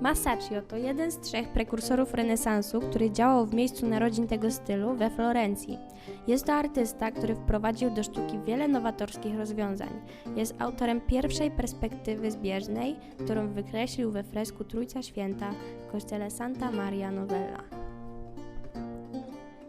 Masaccio to jeden z trzech prekursorów renesansu, który działał w miejscu narodzin tego stylu we Florencji. Jest to artysta, który wprowadził do sztuki wiele nowatorskich rozwiązań. Jest autorem pierwszej perspektywy zbieżnej, którą wykreślił we fresku Trójca Święta w kościele Santa Maria Novella.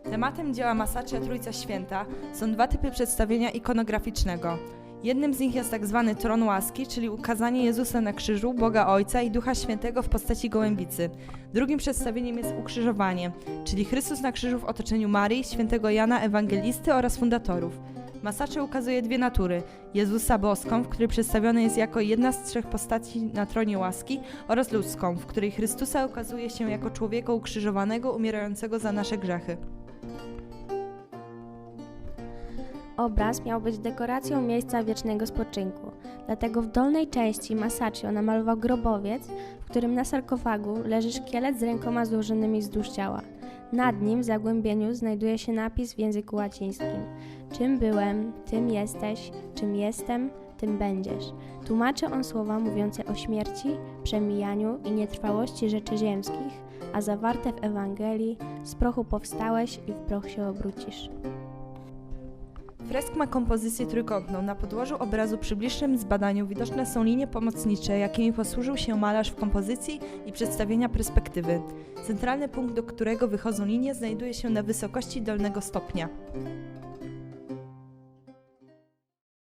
Tematem dzieła Masaccia Trójca Święta są dwa typy przedstawienia ikonograficznego. Jednym z nich jest tak zwany tron łaski, czyli ukazanie Jezusa na krzyżu, Boga Ojca i Ducha Świętego w postaci gołębicy. Drugim przedstawieniem jest ukrzyżowanie, czyli Chrystus na krzyżu w otoczeniu Marii, świętego Jana Ewangelisty oraz fundatorów. Masacza ukazuje dwie natury: Jezusa boską, w której przedstawiony jest jako jedna z trzech postaci na tronie łaski, oraz ludzką, w której Chrystusa ukazuje się jako człowieka ukrzyżowanego, umierającego za nasze grzechy. Obraz miał być dekoracją miejsca wiecznego spoczynku, dlatego w dolnej części Masaccio namalował grobowiec, w którym na sarkofagu leży szkielet z rękoma złożonymi wzdłuż ciała. Nad nim w zagłębieniu znajduje się napis w języku łacińskim. Czym byłem, tym jesteś, czym jestem, tym będziesz. Tłumaczy on słowa mówiące o śmierci, przemijaniu i nietrwałości rzeczy ziemskich, a zawarte w Ewangelii z prochu powstałeś i w proch się obrócisz. Fresk ma kompozycję trójkątną. Na podłożu obrazu przy bliższym zbadaniu widoczne są linie pomocnicze, jakimi posłużył się malarz w kompozycji i przedstawienia perspektywy. Centralny punkt, do którego wychodzą linie, znajduje się na wysokości dolnego stopnia.